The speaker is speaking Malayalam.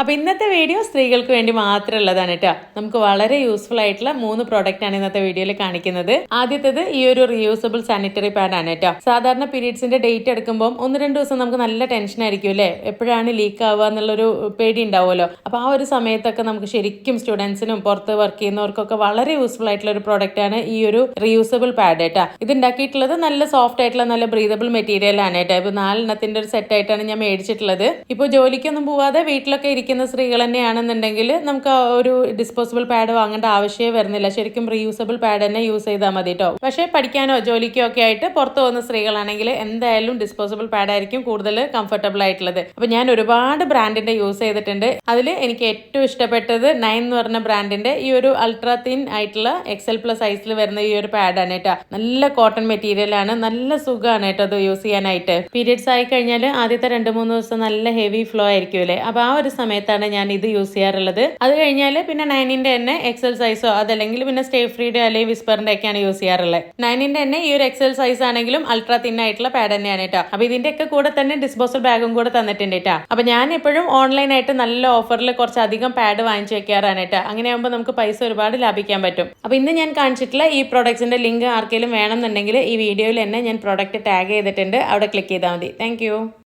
അപ്പോൾ ഇന്നത്തെ വീഡിയോ സ്ത്രീകൾക്ക് വേണ്ടി മാത്രമുള്ളതാണ് കേട്ടോ. നമുക്ക് വളരെ യൂസ്ഫുൾ ആയിട്ടുള്ള മൂന്ന് പ്രോഡക്റ്റ് ആണ് ഇന്നത്തെ വീഡിയോയിൽ കാണിക്കുന്നത്. ആദ്യത്തേത് ഈ ഒരു റിയൂസബിൾ സാനിറ്ററി പാഡ് ആണ് കേട്ടോ. സാധാരണ പീരീഡ്സിന്റെ ഡേറ്റ് എടുക്കുമ്പോൾ ഒന്ന് രണ്ട് ദിവസം നമുക്ക് നല്ല ടെൻഷൻ ആയിരിക്കും അല്ലേ? എപ്പോഴാണ് ലീക്ക് ആവുക എന്നുള്ളൊരു പേടി ഉണ്ടാവുമല്ലോ. അപ്പോൾ ആ ഒരു സമയത്തൊക്കെ നമുക്ക് ശരിക്കും സ്റ്റുഡൻസിനും പുറത്ത് വർക്ക് ചെയ്യുന്നവർക്കൊക്കെ വളരെ യൂസ്ഫുൾ ആയിട്ടുള്ള ഒരു പ്രോഡക്റ്റ് ആണ് ഈ ഒരു റിയൂസബിൾ പാഡ് കേട്ടോ. ഇത് ഉണ്ടാക്കിയിട്ടുള്ളത് നല്ല സോഫ്റ്റ് ആയിട്ടുള്ള നല്ല ബ്രീതബിൾ മെറ്റീരിയൽ ആണ് കേട്ടോ. ഇപ്പൊ നാലെണ്ണത്തിന്റെ ഒരു സെറ്റ് ആയിട്ടാണ് ഞാൻ മേടിച്ചിട്ടുള്ളത്. ഇപ്പൊ ജോലിക്കൊന്നും പോവാതെ വീട്ടിലൊക്കെ ഇരിക്കുന്ന സ്ത്രീകൾ തന്നെയാണെന്നുണ്ടെങ്കിൽ നമുക്ക് ഒരു ഡിസ്പോസിബിൾ പാഡ് വാങ്ങേണ്ട ആവശ്യമേ വരുന്നില്ല. ശരിക്കും റീയൂസബിൾ പാഡ് തന്നെ യൂസ് ചെയ്താൽ മതി കേട്ടോ പക്ഷേ പഠിക്കാനോ ജോലിക്കോ ഒക്കെ ആയിട്ട് പുറത്ത് പോകുന്ന സ്ത്രീകളാണെങ്കിൽ എന്തായാലും ഡിസ്പോസിബിൾ പാഡ് ആയിരിക്കും കൂടുതൽ കംഫർട്ടബിൾ ആയിട്ടുള്ളത്. അപ്പൊ ഞാൻ ഒരുപാട് ബ്രാൻഡിന്റെ യൂസ് ചെയ്തിട്ടുണ്ട്. അതിൽ എനിക്ക് ഏറ്റവും ഇഷ്ടപ്പെട്ടത് നയൻ എന്ന് പറഞ്ഞ ബ്രാൻഡിന്റെ ഈ ഒരു അൾട്രാ തിൻ ആയിട്ടുള്ള എക്സൽ പ്ലസ് സൈസിൽ വരുന്ന ഈ ഒരു പാഡാണ് കേട്ടോ നല്ല കോട്ടൺ മെറ്റീരിയൽ ആണ്. നല്ല സുഖമാണ് കേട്ടോ അത് യൂസ് ചെയ്യാനായിട്ട്. പീരിയഡ്സ് ആയി കഴിഞ്ഞാൽ ആദ്യത്തെ രണ്ട് മൂന്ന് ദിവസം നല്ല ഹെവി ഫ്ലോ ആയിരിക്കും അല്ലേ? അപ്പോൾ ആ ഒരു സമയത്താണ് ഞാൻ ഇത് യൂസ് ചെയ്യാറുള്ളത്. അത് കഴിഞ്ഞാൽ പിന്നെ നയനിന്റെ തന്നെ എക്സൽ സൈസോ അതല്ലെങ്കിൽ പിന്നെ സ്റ്റേ ഫ്രീയുടെ അല്ലെങ്കിൽ വിസ്പറിന്റെ ഒക്കെയാണ് യൂസ് ചെയ്യാറുള്ളത്. നയനിന്റെ തന്നെ ഈ ഒരു എക്സൽ സൈസ് ആണെങ്കിലും അൾട്രാ തിൻ ആയിട്ടുള്ള പാഡ് തന്നെയാണ് കേട്ടോ അപ്പൊ ഇതിന്റെ ഒക്കെ കൂടെ തന്നെ ഡിസ്പോസൽ ബാഗും കൂടെ തന്നിട്ടുണ്ട് കേട്ടോ അപ്പൊ ഞാൻ എപ്പോഴും ഓൺലൈൻ ആയിട്ട് നല്ല ഓഫറിൽ കുറച്ച് അധികം പാഡ് വാങ്ങിച്ചു വെക്കാറാണ് കേട്ടോ അങ്ങനെ ആകുമ്പോൾ നമുക്ക് പൈസ ഒരുപാട് ലാഭിക്കാൻ പറ്റും. അപ്പൊ ഇന്ന് ഞാൻ കാണിച്ചിട്ടുള്ള ഈ പ്രോഡക്ട്സിന്റെ ലിങ്ക് ആർക്കെങ്കിലും വേണമെന്നുണ്ടെങ്കിൽ ഈ വീഡിയോയിൽ തന്നെ ഞാൻ പ്രോഡക്റ്റ് ടാഗ് ചെയ്തിട്ടുണ്ട്. അവിടെ ക്ലിക്ക് ചെയ്താൽ മതി. താങ്ക്